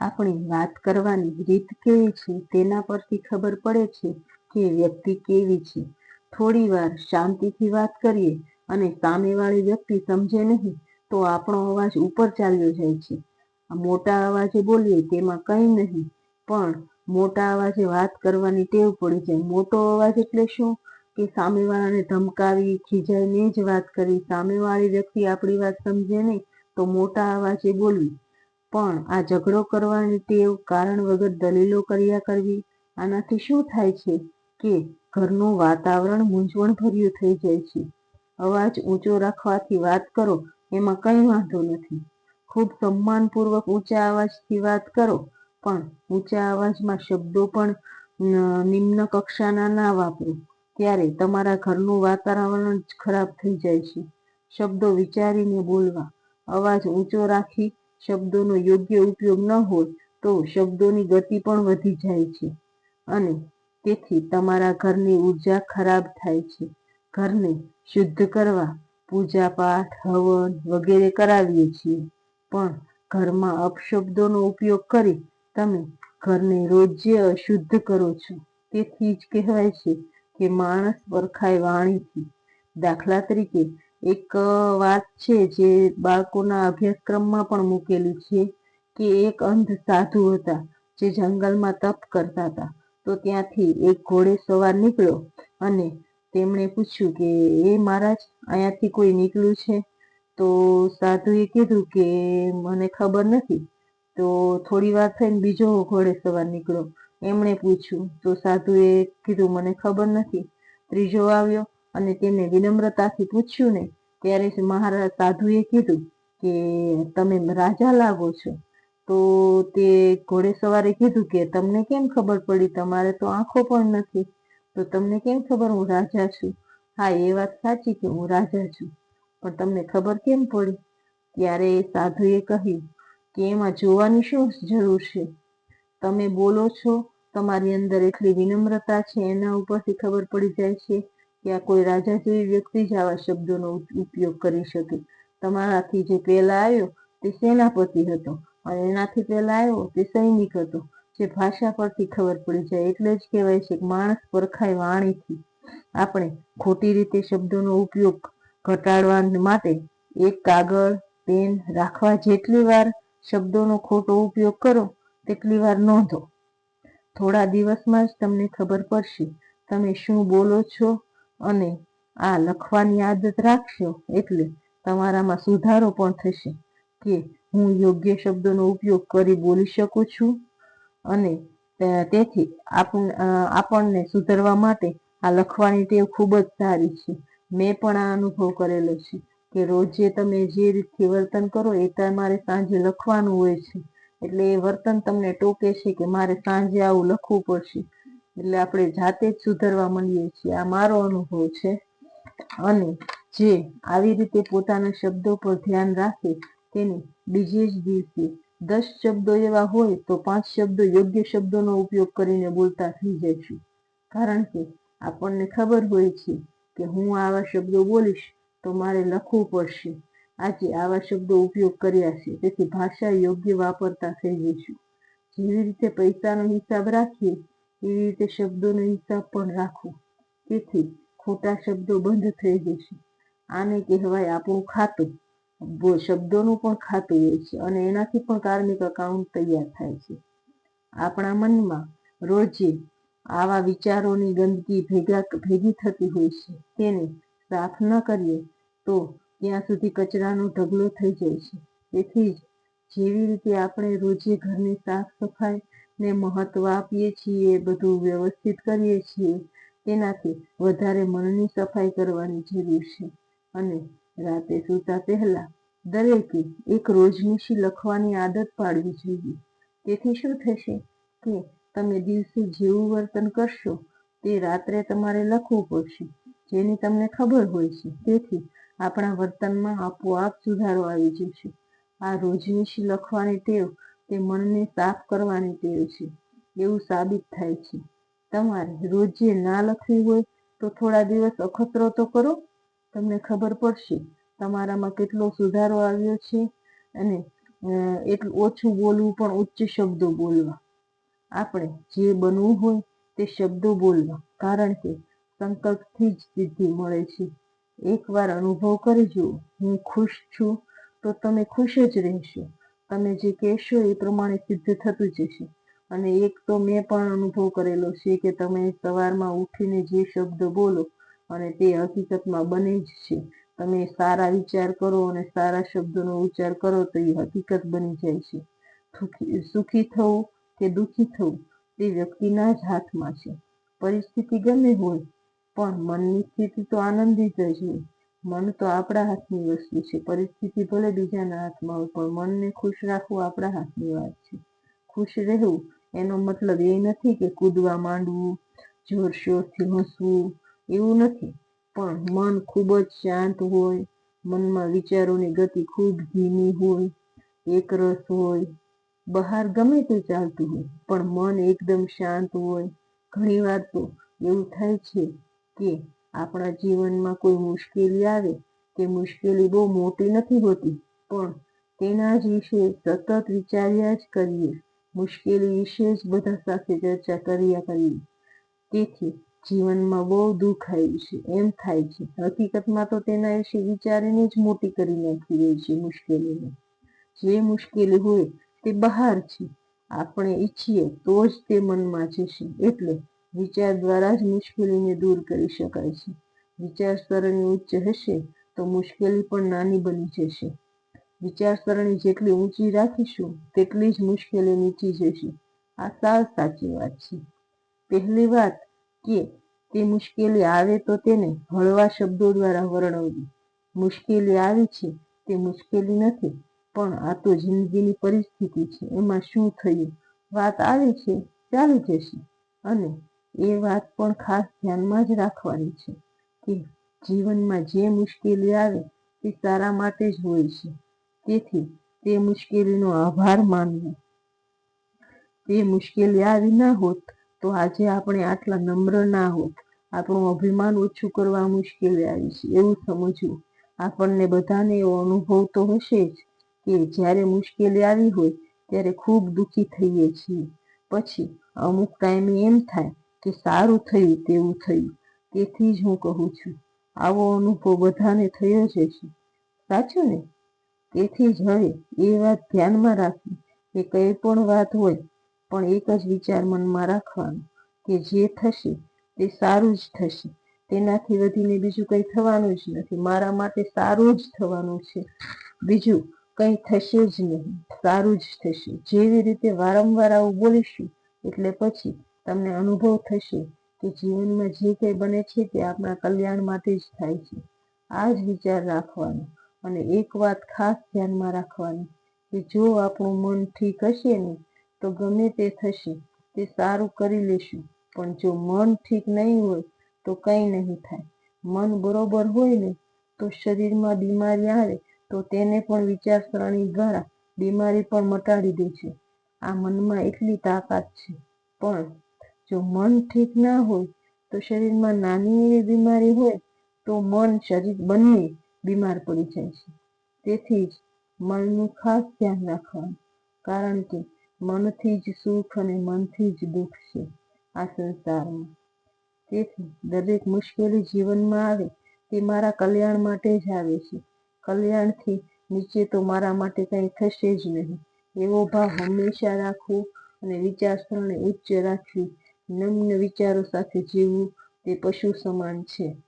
આપણી વાત કરવાની રીત કેવી છે તેના પરથી ખબર પડે છે કે વ્યક્તિ કેવી છે. થોડી વાર શાંતિથી વાત કરીએ અને સામેવાળી વ્યક્તિ સમજે નહીં તો આપણો અવાજ ઉપર ચાલ્યો જાય છે. મોટા અવાજે બોલીએ તેમાં કંઈ નહીં, પણ મોટા અવાજે વાત કરવાની ટેવ પડી જાય. મોટો અવાજ એટલે શું? કે સામેવાળાને ધમકાવી, ખીજાઈને જ વાત કરી. સામેવાળી વ્યક્તિ આપણી વાત સમજે નહીં તો મોટા અવાજે બોલવી પણ આ ઝઘડો કરવાની ટેવ કારણ વગર દલીલો કર્યા કરવી, આનાથી શું થાય છે કે ઘરનું વાતાવરણ મૂંઝવણભર્યું થઈ જાય છે. અવાજ ઊંચો રાખવાથી વાત કરો, એમાં કંઈ વાંધો નથી. ખૂબ સન્માનપૂર્વક ઊંચા અવાજથી વાત કરો, પણ ઊંચા અવાજમાં શબ્દો પણ નિમ્ન કક્ષાના ના વાપરો. ત્યારે તમારા ઘરનું વાતાવરણ જ ખરાબ થઈ જાય છે. શબ્દો વિચારીને બોલવા. અવાજ ઊંચો રાખી શબ્દોનો યોગ્ય ઉપયોગ ન હોય તો શબ્દોની ગતિ પણ વધી જાય છે. અને તેથી તમારા ઘરની ઊર્જા ખરાબ થાય છે. ઘરને શુદ્ધ કરવા પૂજા પાઠ હવન વગેરે કરાવીએ છીએ. પણ ઘરમાં અપશબ્દોનો ઉપયોગ કરી તમે ઘરને રોજે અશુદ્ધ કરો છો. તેથી જ કહેવાય છે કે માણસ પરખાય વાણીથી. દાખલા તરીકે એક વાત છે જે બાળકોના અભ્યાસક્રમમાં પણ મૂકેલી છે કે એક અંધ સાધુ હતા જે જંગલમાં તપ કરતા હતા. તો ત્યાંથી એક ઘોડે સવાર નીકળ્યો અને તેમણે પૂછ્યું કે, એ મહારાજ, અહીંયાથી કોઈ નીકળ્યું છે? તો સાધુએ કીધું કે, મને ખબર નથી. તો થોડી વાર થઈને બીજો ઘોડે સવાર નીકળ્યો. એમણે પૂછ્યું. તો સાધુએ કીધું, મને ખબર નથી. ત્રીજો આવ્યો. અને તેને વિનમ્રતાથી પૂછ્યું ને, ત્યારે મહારાજ સાધુએ કીધું કે, તમે રાજા લાગો છો. તો તે ઘોડે સવારે કીધું કે, તમને કેમ ખબર પડી? તમારે તો આંખો પણ નથી. તો તમને કેમ ખબર? હું રાજા છું. હા, એ વાત સાચી કે હું રાજા છું. પણ તમને ખબર કેમ પડી? ત્યારે સાધુએ કહ્યું, કે એમાં જોવાની શું જરૂર છે? તમે બોલો છો, તમારી અંદર એટલી વિનમ્રતા છે, એના ઉપરથી ખબર પડી જાય છે કે આ કોઈ રાજા જેવી વ્યક્તિ જ આવા શબ્દોનો ઉપયોગ કરી શકે. તમારાથી જે પહેલા આવ્યો તે સેનાપતિ હતો અને એનાથી પહેલા આવ્યો તે સૈનિક હતો. જે ભાષા પરથી ખબર પડી જાય એટલે જ કહેવાય છે કે માણસ પરખાય વાણીથી. આપણે ખોટી રીતે શબ્દોનો ઉપયોગ ઘટાડવા માટે એક કાગળ, પેન રાખવા જેટલી વાર શબ્દોનો ખોટો ઉપયોગ કરો તેટલી વાર નોંધો. થોડા દિવસમાં જ તમને ખબર પડશે. તમે શું બોલો છો? અને આ લખવાની આદત રાખશો એટલે તમારામાં સુધારો પણ થશે કે હું યોગ્ય શબ્દોનો ઉપયોગ કરી બોલી શકું છું અને તેથી આપણને સુધરવા માટે આ લખવાની ટેવ ખૂબ જ સારી છે. મેં પણ આ અનુભવ કરેલો છે કે રોજે તમે જે રીતથી વર્તન કરો એ તમારે સાંજે લખવાનું હોય છે. એટલે એ વર્તન તમને ટોકે છે કે મારે સાંજે આવું લખવું પડશે. એટલે આપણે જાતે જ સુધરવા માંડીએ છીએ. આ મારો અનુભવ છે. અને જે આવી રીતે પોતાના શબ્દો પર ધ્યાન રાખે તેને બીજે જ દિવસે દસ શબ્દો એવા હોય તો પાંચ શબ્દો યોગ્ય શબ્દોનો ઉપયોગ કરીને બોલતા થઈ જઈશું. કારણ કે આપણને ખબર હોય છે કે હું આવા શબ્દો બોલીશ તો મારે લખવું પડશે. આજે આવા શબ્દો ઉપયોગ કર્યા છે. તેથી ભાષા યોગ્ય વાપરતા થઈ જઈશું. જેવી રીતે પૈસાનો હિસાબ રાખીએ એવી રીતે શબ્દોનો હિસાબ પણ રાખો. તેથી ખોટા શબ્દો બંધ થઈ જશે. આને કહેવાય આપણું ખાતું. શબ્દોનું પણ ખાતું હોય છે અને એનાથી પણ કાર્મિક અકાઉન્ટ તૈયાર થાય છે. આપણા મનમાં રોજે આવા વિચારોની ગંદકી ભેગા, ભેગી થતી હોય છે. તેને સાફ ન કરીએ તો ત્યાં સુધી કચરાનો ઢગલો થઈ જાય છે. તેથી જ જેવી રીતે આપણે રોજે ઘરની સાફ સફાઈ ને મહત્વ આપીએ છીએ, બધું વ્યવસ્થિત કરીએ છીએ, તેનાથી વધારે મનની સફાઈ કરવાની જરૂર છે. અને રાતે સૂતા પહેલા દરેકે એક રોજનીશી લખવાની આદત પાડવી જોઈએ. તેથી શું થશે કે તમે દિવસે જેવું વર્તન કરશો, તે રાત્રે તમારે લખવું પડશે, જેની તમને ખબર હોય છે. તેથી આપણા વર્તનમાં આપોઆપ સુધારો આવી જશે. આ રોજનીશી લખવાની ટેવ? તે મનને સાફ કરવાની ટેવ છે. એવું સાબિત થાય છે. તમારે રોજે ના લખવી હોય તો થોડા દિવસ અખતરો તો કરો. તમને ખબર પડશે તમારામાં કેટલો સુધારો આવ્યો છે અને એટલું ઓછું બોલવું પણ ઉચ્ચ શબ્દો બોલવા. આપણે જે બનવું હોય તે શબ્દો બોલવા, કારણ કે સંકલ્પથી જ સિદ્ધિ મળે છે. એકવાર અનુભવ કરી જુઓ હું ખુશ છું. તો તમે ખુશ જ રહેશો. તમે જે કહેશો એ પ્રમાણે સિદ્ધ થતું જશે. અને એક તો મેં પણ અનુભવ કરેલો છે કે તમે સવારમાં ઉઠીને જે શબ્દ બોલો અને તે હકીકતમાં બને જ છે. તમે સારા વિચાર કરો અને સારા શબ્દોનો ઉચ્ચાર કરો તો એ હકીકત બની જાય છે. સુખી થવું કે દુઃખી થવું તે વ્યક્તિના જ હાથમાં છે. પરિસ્થિતિ ગમે હોય, પણ મનની સ્થિતિ તો આનંદિત જ હોય. મન તો આપણા હાથની વસ્તુ છે. પરિસ્થિતિ ભલે બીજાના હાથમાં હોય, પણ મનને ખુશ રાખવું આપણા હાથની વાત છે. ખુશ રહેવું એનો મતલબ એ નથી કે કૂદવા માંડવું જોરશોરથી હસવું, એવું નથી. પણ મન ખૂબ જ શાંત હોય, મનમાં વિચારોની ગતિ ખૂબ ધીમી હોય એકરસ હોય, બહાર ગમે તે ચાલતું હોય, પણ મન એકદમ શાંત હોય. ઘણીવાર તો એવું થાય છે કે આપણા જીવનમાં કોઈ મુશ્કેલી આવે તે મુશ્કેલી બહુ મોટી નથી હોતી, પણ તેના જ વિશે સતત વિચાર્યા જ કરીએ, મુશ્કેલી વિશે જ બધા સાથે ચર્ચા કર્યા કરીએ. તેથી જીવનમાં બહુ દુઃખ આવ્યું છે, એમ થાય છે. હકીકતમાં તો તેના વિશે વિચારીને જ મોટી કરી નાખી રહી છે મુશ્કેલીને. જે મુશ્કેલી હોય તે બહાર છે, આપણે ઈચ્છીએ તો જ તે મનમાં જશે. એટલે વિચાર દ્વારા જ મુશ્કેલીને દૂર કરી શકાય છે. વિચાર વિચારસરણી ઉચ્ચ હશે તો મુશ્કેલી પણ નાની બની જશે. વિચાર વિચારસરણી જેટલી ઊંચી રાખીશું, તેટલી જ મુશ્કેલી નીચી જશે. આ સાવ સાચી વાત છે. પહેલી વાત કે તે મુશ્કેલી આવે તો તેને હળવા શબ્દો દ્વારા વર્ણવવી. મુશ્કેલી આવી છે તે મુશ્કેલી નથી, પણ આ તો જિંદગીની પરિસ્થિતિ છે, એમાં શું થયું? વાત આવી છે, ચાલી જશે. અને એ વાત પણ ખાસ ધ્યાનમાં જ રાખવાની છે કે જીવનમાં જે મુશ્કેલી આવે તે સારા માટે જ હોય છે. તેથી તે મુશ્કેલીનો આભાર માનવો. તે મુશ્કેલી આવી ના હોત તો આજે આપણે આટલા નમ્ર ના હોત. આપણું અભિમાન ઓછું કરવા મુશ્કેલી આવી છે. એવું સમજવું. આપણને બધાને એવો અનુભવ તો હશે જ કે જ્યારે મુશ્કેલી આવી હોય ત્યારે ખૂબ દુઃખી થઈએ છીએ. પછી અમુક ટાઈમે એમ થાય કે સારું થયું તેવું થયું. તેથી જ હું કહું છું, આવો અનુભવ બધાને થયો જ છે સાચું ને? તેથી જ હવે એ વાત ધ્યાનમાં રાખવી કે કઈ પણ વાત હોય, પણ એક જ વિચાર મનમાં રાખવાનો, કે જે થશે તે સારું જ થશે. તેનાથી વધીને બીજું કંઈ થવાનું જ નથી. મારા માટે સારું જ થવાનું છે. બીજું કંઈ થશે જ નહીં. સારું જ થશે. જેવી રીતે વારંવાર આવું બોલીશું, એટલે પછી તમને અનુભવ થશે કે જીવનમાં જે કંઈ બને છે તે આપણા કલ્યાણ માટે જ થાય છે. આ જ વિચાર રાખવાનો અને એક વાત ખાસ ધ્યાનમાં રાખવાની કે જો આપણું મન ઠીક હશે ને, તો ગમે તે થશે તે સારું કરી લેશું. પણ જો મન ઠીક નહીં હોય, તો કંઈ નહીં થાય. મન બરોબર હોય ને, તો શરીરમાં બીમારી આવે, તો તેને પણ વિચારસરણી દ્વારા બીમારી પણ મટાડી દે છે. આ મનમાં એટલી તાકાત છે. પણ જો મન ઠીક ના હોય, તો શરીરમાં નાની એવી બીમારી હોય, તો મન શરીર બંને બીમાર પડી જાય છે. તેથી જ મનનું ખાસ ધ્યાન રાખવાનું, કારણ કે મનથી જ સુખ અને મનથી જ દુઃખ છે આ સંસારમાં. તેથી દરેક મુશ્કેલી જીવનમાં આવે, તે મારા કલ્યાણ માટે જ આવે છે. કલ્યાણથી નીચે તો મારા માટે કંઈ થશે જ નહીં. એવો ભાવ હંમેશા રાખવો અને વિચારસરણી ઉચ્ચ રાખવી નમ્ર વિચારો સાથે જીવવું તે પશુ સમાન છે.